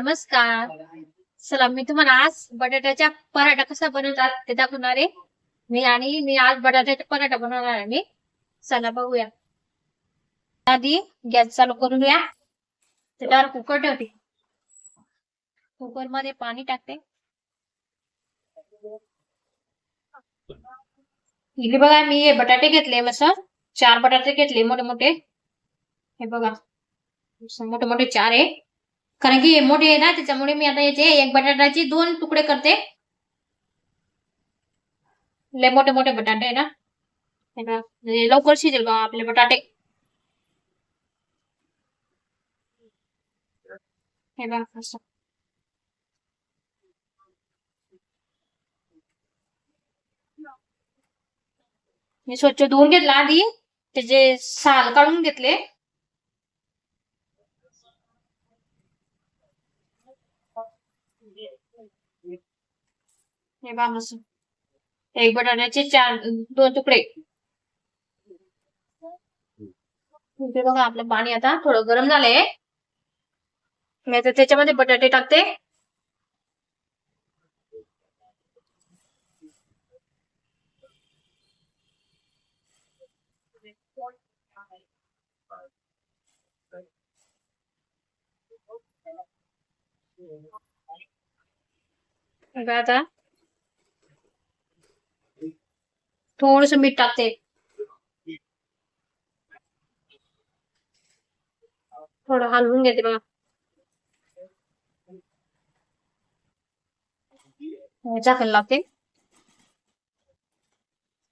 नमस्कार. चला मी तुम्हाला आज बटाट्याचा पराठा कसा बनवतात ते दाखवणार आहे. मी आणि मी आज बटाट्याचा पराठा बनवणार आहे मी. चला बघूया. आधी गॅस चालू करून घ्या त्याच्यावर कुकर ठेवते. कुकरमध्ये पाणी टाकते. इथे बघा मी हे बटाटे घेतले मस्त. चार बटाटे घेतले मोठे मोठे. हे बघा मोठे मोठे चार आहे. कारण की हे मोठे आहे ना त्याच्यामुळे मी आता याचे एक बटाट्याचे दोन तुकडे करते. लय मोठे मोठे बटाटे आहे ना. लवकर शिजेल बा आपले बटाटे. हे असं. मी स्वच्छ धुवून घेतला आधी त्याचे साल काढून घेतले. हे पहा मस्त. एक बटाट्याचे चार दोन तुकडे. इथे बघा आपलं पाणी आता थोडं गरम झालंय. मी आता त्याच्यामध्ये बटाटे टाकते. आता. थोडस मीठ टाकते. थोडं हलवून घेते बघा. चाकण लागते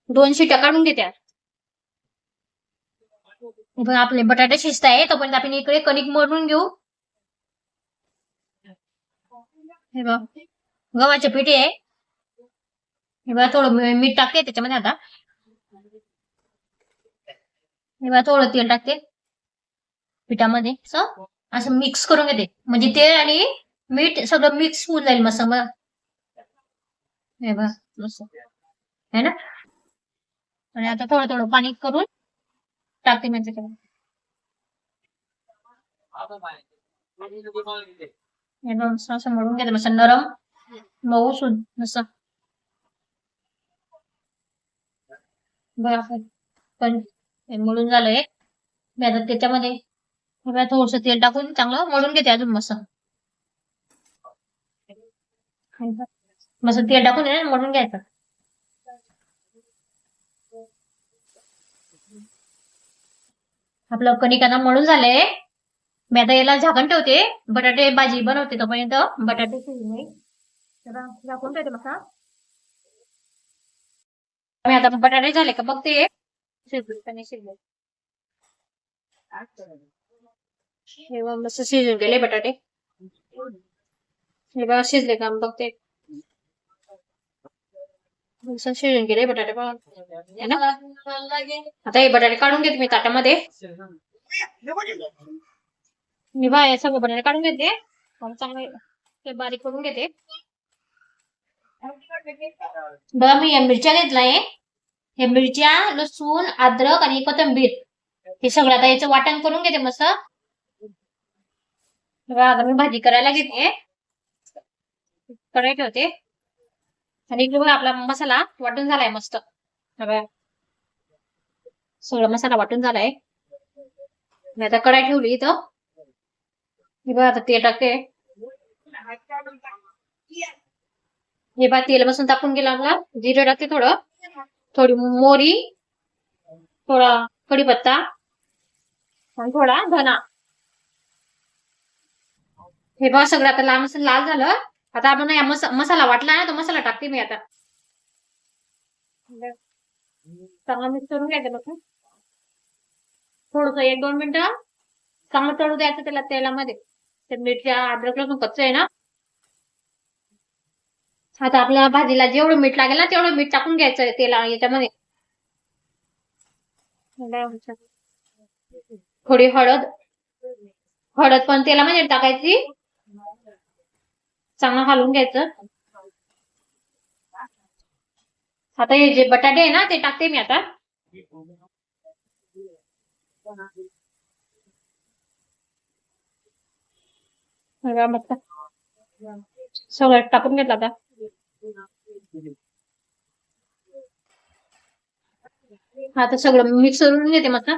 दोन शिट्या काढून घेते. पण आपले बटाटे शिजत आहे तोपर्यंत आपण इकडे कणिक मळून घेऊ. हे बघ गव्हाचे पिठे आहे. हे बघा थोडं मीठ टाकते त्याच्यामध्ये आता. हे बघा थोडं तेल टाकते. पिठामध्ये असं. मिक्स करून घेते. म्हणजे तेल आणि मीठ सगळं मिक्स होऊन जाईल मस्त मग हे बघा मस्त. है ना? आणि आता थोडं थोडं पाणी करून टाकते म्हणजे हे बघा असं मळून घेते. मस्त नरम मऊ सुद्धा बरं पण हे मळून झालंय. मी आता त्याच्यामध्ये थोडस तेल टाकून चांगलं मळून घेते अजून मस्त. मस्त तेल टाकून मळून घ्यायचं. आपलं कणिक आता मळून झालंय. मी आता याला झाकण ठेवते. बटाटे भाजी बनवते तोपर्यंत. बटाटे शिजले. झाकून ठेवते मसा मी आता बटाटे झाले का? बघते. शिजले शिजले हे मस्त शिजून गेले बटाटे. हे बघा शिजले का? बघते. शिजून गेले बटाटे बघा ना? आता हे बटाटे काढून घेते मी ताटामध्ये. मी बाय सगळं बटाटे काढून घेते. चांगले ते बारीक करून घेते. बघा मी या मिरच्या घेतलाय. हे मिरच्या लसूण अद्रक आणि कोथिंबीर. हे सगळं आता याचं वाटण करून घेते मस्त. बघा आता मी भाजी करायला घेते. कढई ठेवते. आणि इकडे बघा आपला मसाला वाटून झालाय मस्त. बघा. सगळा मसाला वाटून झालाय. मी आता कढाई ठेवली इथं. बघा आता ते टाकते. हे भात तेल बसून टाकून गेला आपला जिरं टाकते थोडं. थोडी मोरी थोडा कढीपत्ता आणि थोडा धना. हे बघा सगळं आता लाल मसाला लाल झालं. आता आपण या मसा- मसाला वाटला ना तो मसाला टाकते मी आता. चांगला मिक्स करून घ्यायचं बघ थोडस एक दोन मिनिटं. चांगलं तळू द्यायचं त्याला तेलामध्ये. ते मिरच्या अद्रक लसूण कच्चं आहे ना? आता आपल्या भाजीला जेवढं मीठ लागेल ना तेवढं मीठ टाकून घ्यायचं तेला याच्यामध्ये. थोडी हळद. हळद पण तेलामध्ये टाकायची. चांगलं हलवून घ्यायचं. आता हे जे बटाटे आहे ना ते टाकते मी आता. सगळं टाकून घेतलं आता. आता सगळं मिक्स करून घेते मस्त.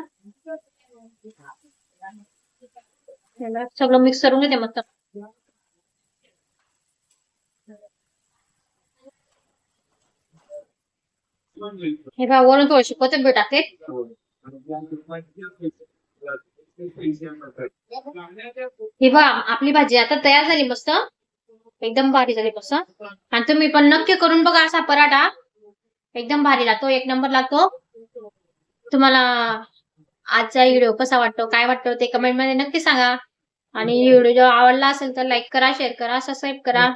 सगळं मिक्स करून घेते मस्त. हे बघा वरून थोडीशी कोथिंबीर टाकते. हे बघा आपली भाजी आता तयार झाली मस्त. एकदम भारी झाली मस्त आणि तुम्ही पण नक्की करून बघा असा पराठा. एकदम भारी लागतो एक नंबर लागतो. तुम्हाला आजचा व्हिडिओ कसा वाटतो काय वाटतो ते कमेंटमध्ये नक्की सांगा. आणि व्हिडिओ जर आवडला असेल तर लाईक करा शेअर करा सबस्क्राईब करा.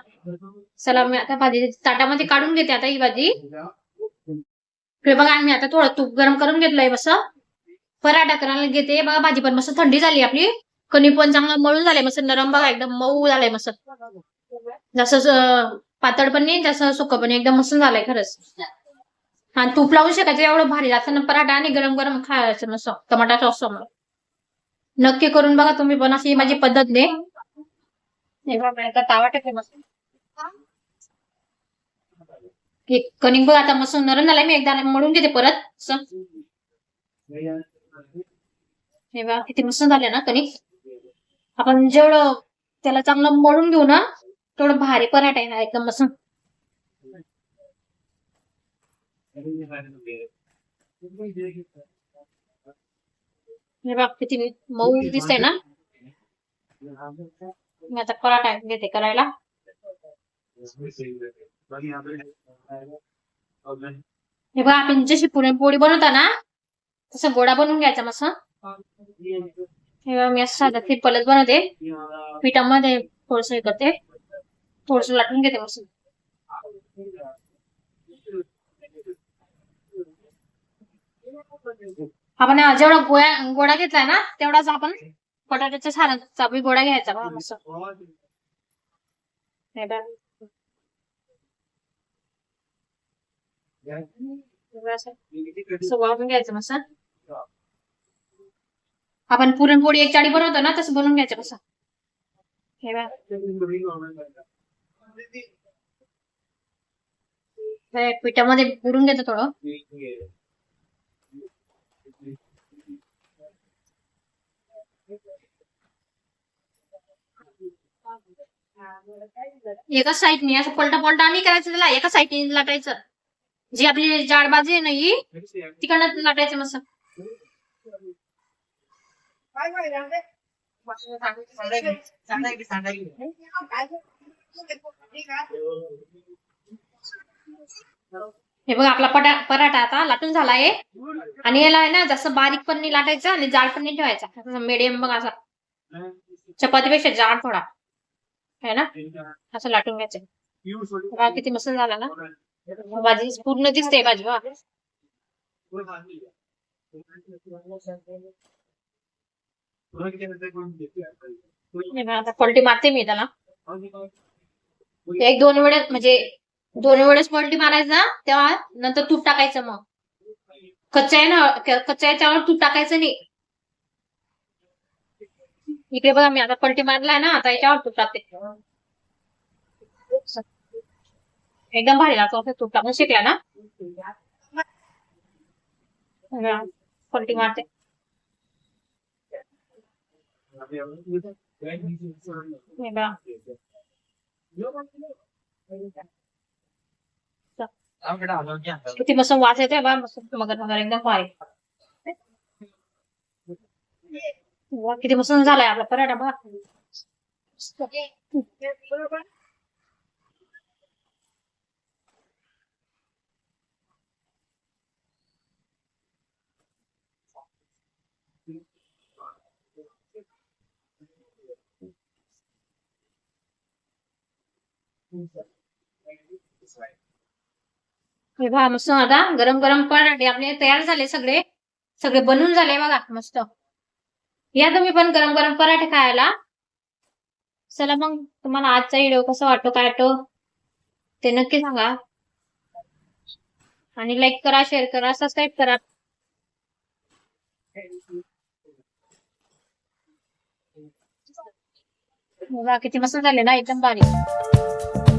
चला मी आता भाजी ताटामध्ये काढून घेते आता ही भाजी. इकडे बघा आम्ही आता थोडं तूप गरम करून घेतलंय मस्त पराठा करायला घेते. बघा भाजी पण मस्त थंडी झाली आपली. कणी पण चांगलं मळून झालंय मस्त नरम बघा एकदम मऊ झालंय मस्त जसं पातळ पण नाही जसं सुकं पण एकदम मस्त झालंय खरंच. हा तूप लावून शकायचं एवढं भारी. लागतं ना पराठा आणि गरम गरम खायचं मस्त टमाटा सॉस समोर. नक्की करून बघा तुम्ही पण अशी माझी पद्धत दे बघा, आता तावा टाकले मस्त. कणिक बघ आता मस्त नरम झालाय. मी एकदा मळून घेते परत हे बघा किती मस्त झाले ना कणिक. आपण जेवढं त्याला चांगलं मळून घेऊ ना थोडं भारी पराठा आहे ना एकदम असं हे बघ किती मऊ दिसतंय ना. मी आता पराठा घेते करायला. हे बघा आपण जशी पुरणपोळी बनवता ना तसं गोडा बनवून घ्यायचा मस्त. हे बघा मी असं साधा पलत बनवते. पिठामध्ये थोडस हे करते. थोडस लाटून घेते मस्त आपण जेवढा गोळ्या गोळा घेतलाय ना तेवढाच आपण बटाट्याच्या सारांचा बी गोळा घ्यायचा बघा मस्त. घ्यायचं मस्त. आपण पुरणपोळी एक चाळी बनवतो ना तसं बनवून घ्यायचं कसं हे बा हे पिठामध्ये बुडून घेतो थोडं. एका साईडने असं पलटा पलटा नाही करायचं त्याला एका साईडने लाटायचं. जी आपली जाड बाजू आहे ना ही तिकडनं लाटायचं मस्त. हे बघ आपला पटा पराठा आता लाटून झाला आहे आणि याला आहे ना जास्त बारीक पण नाही लाटायचं आणि जाड पण नाही ठेवायचा. मिडियम बघ असा. चपातीपेक्षा जाड थोडा. है ना? असं लाटून घ्यायचं. बघा किती मस्त झाला ना. भाजी पूर्ण दिसते भाजी बघा. हे पलटी मारते मी त्याला. एक दोन वेळेस म्हणजे दोन वेळेस पलटी मारायचा तेव्हा नंतर तूप टाकायचं मग. कच्चा आहे ना कच्चा कच्च्या याच्यावर तूप टाकायचं नाही. इकडे बघा मी आता पलटी मारलाय ना आता याच्यावर तूप टाकते. एकदम भारी लागतो असं तूप टाकून शिकला ना? पलटी मारते. बघा. किती मस्त वास येतोय बा मस्त मगर मगर एकदम भारी वा, किती मस्त झालाय आपला पराठा बा हे बघा मस्त आता गरम गरम पराठे आपले तयार झाले सगळे. सगळे बनून झाले बघा मस्त. या तुम्ही पण गरम गरम पराठे खायला. चला मग तुम्हाला आजचा व्हिडिओ कसा वाटतो काय वाटतो ते नक्की सांगा. आणि लाईक करा शेअर करा सबस्क्राईब करा. किती मस्त झाले ना एकदम बारीक